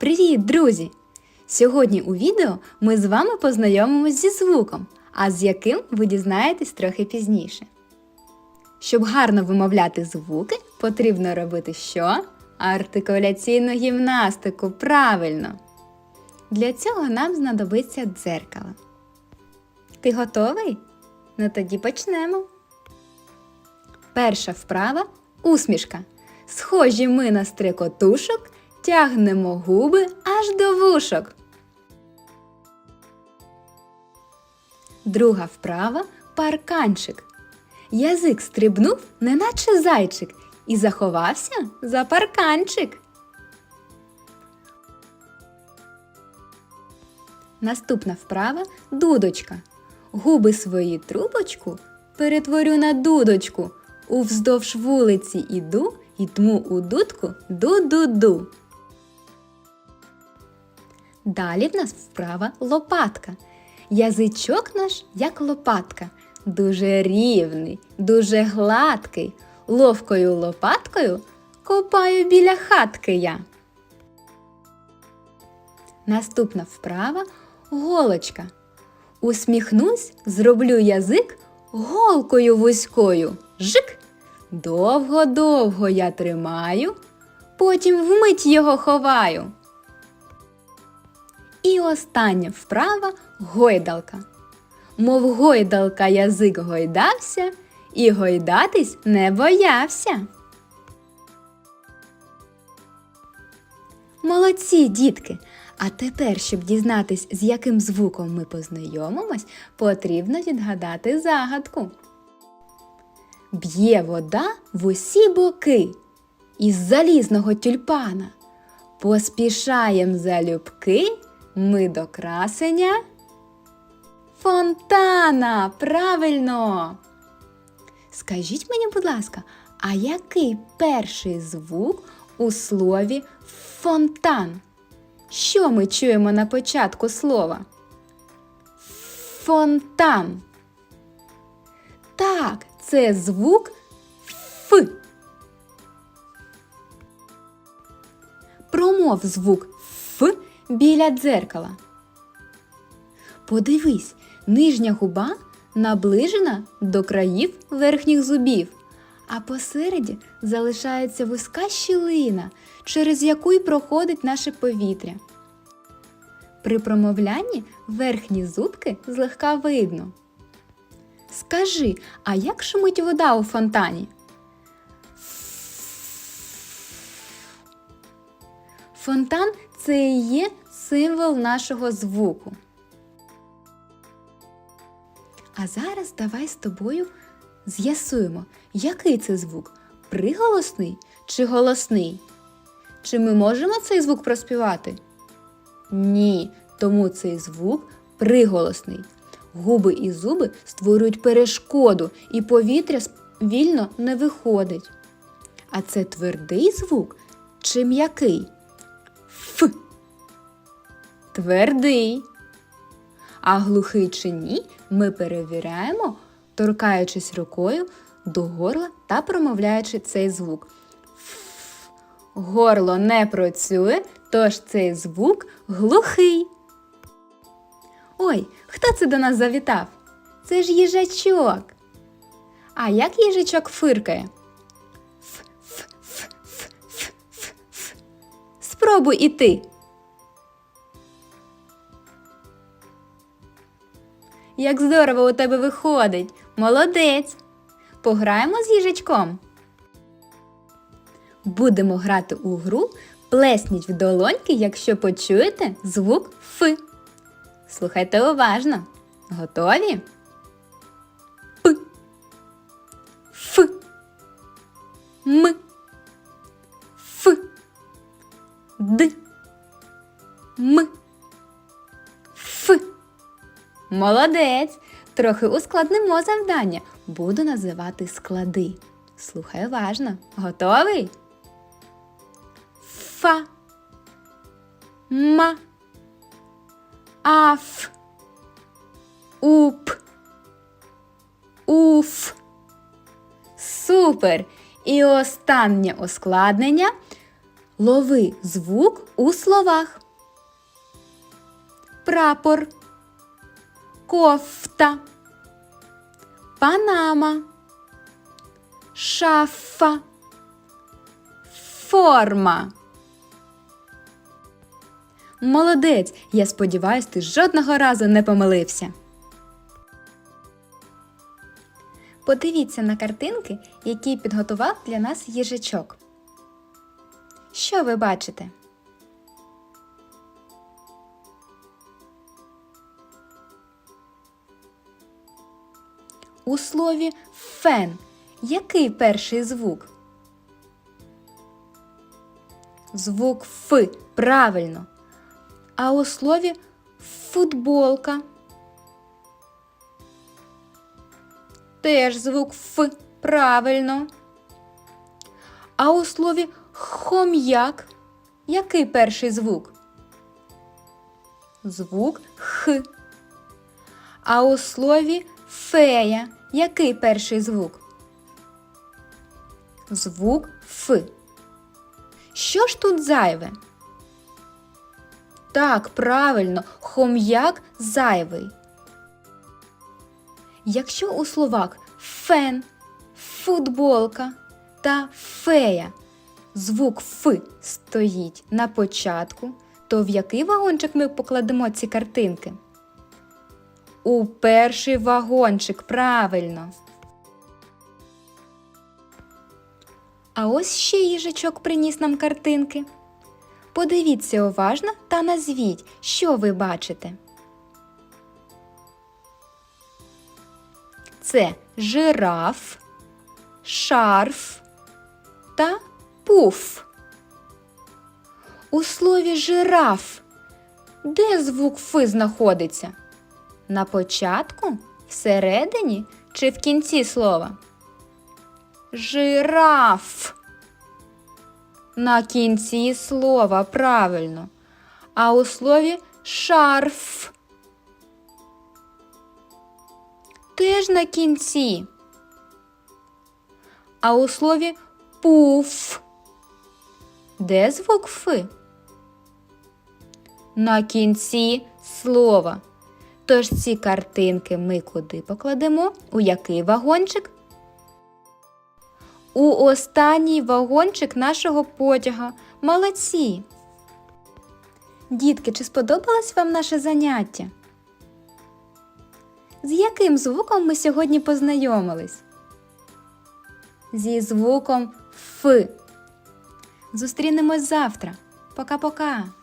Привіт, друзі! Сьогодні у відео ми з вами познайомимось зі звуком, а з яким ви дізнаєтесь трохи пізніше. Щоб гарно вимовляти звуки, потрібно робити що? Артикуляційну гімнастику, правильно! Для цього нам знадобиться дзеркало. Ти готовий? Ну тоді почнемо. Перша вправа усмішка. Схожі ми на стрикотушок, тягнемо губи аж до вушок. Друга вправа парканчик. Язик стрибнув, неначе зайчик, і заховався за парканчик. Наступна вправа дудочка. Губи свої трубочку перетворю на дудочку. Увздовж вулиці іду і тму у дудку ду-ду-ду. Далі в нас вправа лопатка. Язичок наш, як лопатка, дуже рівний, дуже гладкий. Ловкою лопаткою копаю біля хатки я. Наступна вправа голочка. Усміхнусь, зроблю язик голкою вузькою. Жик. Довго-довго я тримаю, потім вмить його ховаю. І остання вправа гойдалка. Мов гойдалка язик гойдався і гойдатись не боявся. Молодці, дітки! А тепер, щоб дізнатись, з яким звуком ми познайомимось, потрібно відгадати загадку. Б'є вода в усі боки із залізного тюльпана. Поспішаєм залюбки ми до красення. Фонтана! Правильно! Скажіть мені, будь ласка, а який перший звук у слові фонтан? Що ми чуємо на початку слова? Фонтан. Так, це звук Ф. Промов звук біля дзеркала. Подивись, нижня губа наближена до країв верхніх зубів, а посереді залишається вузька щілина, через яку й проходить наше повітря. При промовлянні верхні зубки злегка видно. Скажи, а як шумить вода у фонтані? Фонтан це і є символ нашого звуку. А зараз давай з тобою з'ясуємо, який це звук приголосний чи голосний? Чи ми можемо цей звук проспівати? Ні, тому цей звук приголосний. Губи і зуби створюють перешкоду, і повітря вільно не виходить. А це твердий звук чи м'який? Твердий. А глухий чи ні, ми перевіряємо, торкаючись рукою до горла та промовляючи цей звук. Горло не працює, тож цей звук глухий. Ой, хто це до нас завітав? Це ж їжачок. А як їжачок фиркає? Ф-ф-ф-ф-ф-ф. Спробуй і ти. Як здорово у тебе виходить. Молодець. Пограємо з їжачком. Будемо грати у гру Плесніть в долоньки, якщо почуєте звук Ф. Слухайте уважно. Готові? Молодець! Трохи ускладнимо завдання. Буду називати склади. Слухай уважно. Готовий? Фа. Ма. Аф. Уп. Уф. Супер! І останнє ускладнення Лови звук у словах. Прапор, кофта, панама, шафа, форма. Молодець! Я сподіваюсь, ти жодного разу не помилився. Подивіться на картинки, які підготував для нас їжачок. Що ви бачите? У слові фен який перший звук? Звук Ф. Правильно. А у слові футболка. Теж звук Ф. Правильно. А у слові хом'як який перший звук? Звук Х. А у слові фея який перший звук? Звук Ф. Що ж тут зайве? Так, правильно, хом'як зайвий. Якщо у словах фен, футболка та фея звук Ф стоїть на початку, то в який вагончик ми покладемо ці картинки? У перший вагончик, правильно. А ось ще їжачок приніс нам картинки. Подивіться уважно та назвіть, що ви бачите. Це жираф, шарф та пуф. У слові жираф де звук Ф знаходиться? На початку, всередині чи в кінці слова? Жираф. На кінці слова правильно. А у слові шарф. Теж на кінці. А у слові пуф. Де звук Ф? На кінці слова. Тож ці картинки ми куди покладемо? У який вагончик? У останній вагончик нашого потяга. Молодці! Дітки, чи сподобалось вам наше заняття? З яким звуком ми сьогодні познайомились? Зі звуком Ф. Зустрінемось завтра. Пока-пока!